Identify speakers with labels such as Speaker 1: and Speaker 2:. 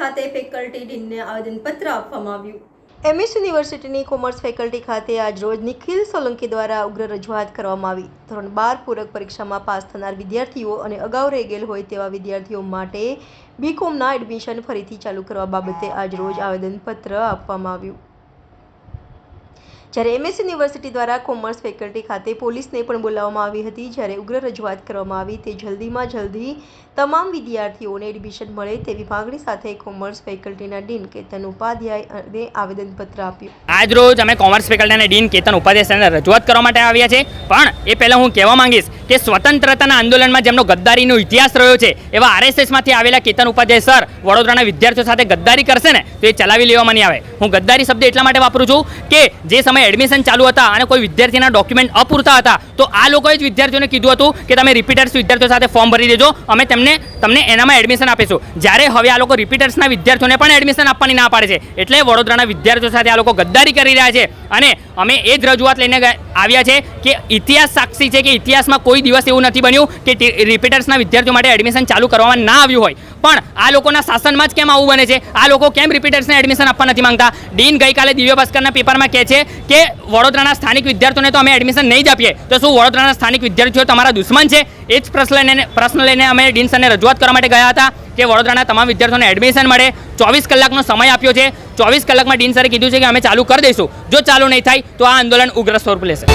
Speaker 1: University ડીનને આવેદનપત્ર આપવામાં આવ્યું.
Speaker 2: એમએસ યુનિવર્સિટીની કોમર્સ ફેકલ્ટી ખાતે આજરોજ નિખિલ સોલંકી દ્વારા ઉગ્ર રજૂઆત કરવામાં આવી. ધોરણ બાર પૂરક પરીક્ષામાં પાસ થનાર વિદ્યાર્થીઓ અને અગાઉ રહી ગયેલ હોય તેવા વિદ્યાર્થીઓ માટે બીકોમના એડમિશન ફરીથી ચાલુ કરવા બાબતે આજરોજ આવેદનપત્ર આપવામાં આવ્યું. જ્યારે એમએસ યુનિવર્સિટી દ્વારા કોમર્સ ફેકલ્ટી ખાતે પોલીસને પણ બોલાવવામાં આવી હતી, જ્યારે ઉગ્ર રજૂઆત કરવામાં આવી તે જલ્દીમાં જલ્દી તમામ વિદ્યાર્થીઓને એડમિશન મળે તેવી માંગણી સાથે કોમર્સ ફેકલ્ટીના ડીન કેતન ઉપાધ્યાયને આવેદનપત્ર આપ્યું.
Speaker 3: આજ રોજ અમે કોમર્સ ફેકલ્ટીના ડીન કેતન ઉપાધ્યાય રજૂઆત કરવા માટે આવ્યા છે પણ એ પહેલાં હું કહેવા માંગીશ કે સ્વતંત્રતાના આંદોલનમાં જેમનો ગદ્દારીનો ઇતિહાસ રહ્યો છે, એવા આરએસએસમાંથી આવેલા કેતન ઉપાધ્યાય સર વડોદરાના વિદ્યાર્થીઓ સાથે ગદ્દારી કરશે ને, તો એ ચલાવી લેવામાં નહીં આવે. હું ગદ્દારી શબ્દ એટલા માટે વાપરું છું કે જે સમયે એડમિશન ચાલુ હતા અને કોઈ વિદ્યાર્થીના ડોક્યુમેન્ટ અપૂરતા હતા, તો આ લોકોએ જ વિદ્યાર્થીઓને કીધું હતું કે તમે રિપીટર્સ વિદ્યાર્થીઓ સાથે ફોર્મ ભરી દેજો, અમે તેમને તમને એનામાં એડમિશન આપીશું. જ્યારે હવે આ લોકો રિપીટર્સના વિદ્યાર્થીઓને પણ એડમિશન આપવાની ના પાડે છે. એટલે વડોદરાના વિદ્યાર્થીઓ સાથે આ લોકો ગદ્દારી કરી રહ્યા છે. અને અમે એ જ રજૂઆત લઈને આવ્યા છે કે ઇતિહાસ સાક્ષી છે કે ઇતિહાસમાં કોઈ દિવસ એવું નથી બન્યું કે રિપીટર્સના વિદ્યાર્થીઓ માટે એડમિશન ચાલુ કરવામાં ના આવ્યું હોય. પણ આ લોકોના શાસનમાં જ કેમ આવું બને છે? આ લોકો કેમ રિપીટર્સને એડમિશન આપવા નથી માંગતા? ડીન ગઈકાલે દિવ્ય ભાસ્કરના પેપરમાં કહે છે કે વડોદરાના સ્થાનિક વિદ્યાર્થીઓને તો અમે એડમિશન નહીં જ આપીએ. તો શું વડોદરાના સ્થાનિક વિદ્યાર્થીઓ તમારા દુશ્મન છે? એ જ પ્રશ્ન લઈને પ્રશ્ન લઈને અમે ડીન સરને રજૂઆત કરવા માટે ગયા હતા કે વડોદરાના તમામ વિદ્યાર્થીઓને એડમિશન મળે. ચોવીસ કલાકનો સમય આપ્યો છે. ચોવીસ કલાકમાં ડીન સરે કીધું છે કે અમે ચાલુ કરી દઈશું. જો ચાલુ નહીં થાય તો આ આંદોલન ઉગ્ર સ્વરૂપ લેશે.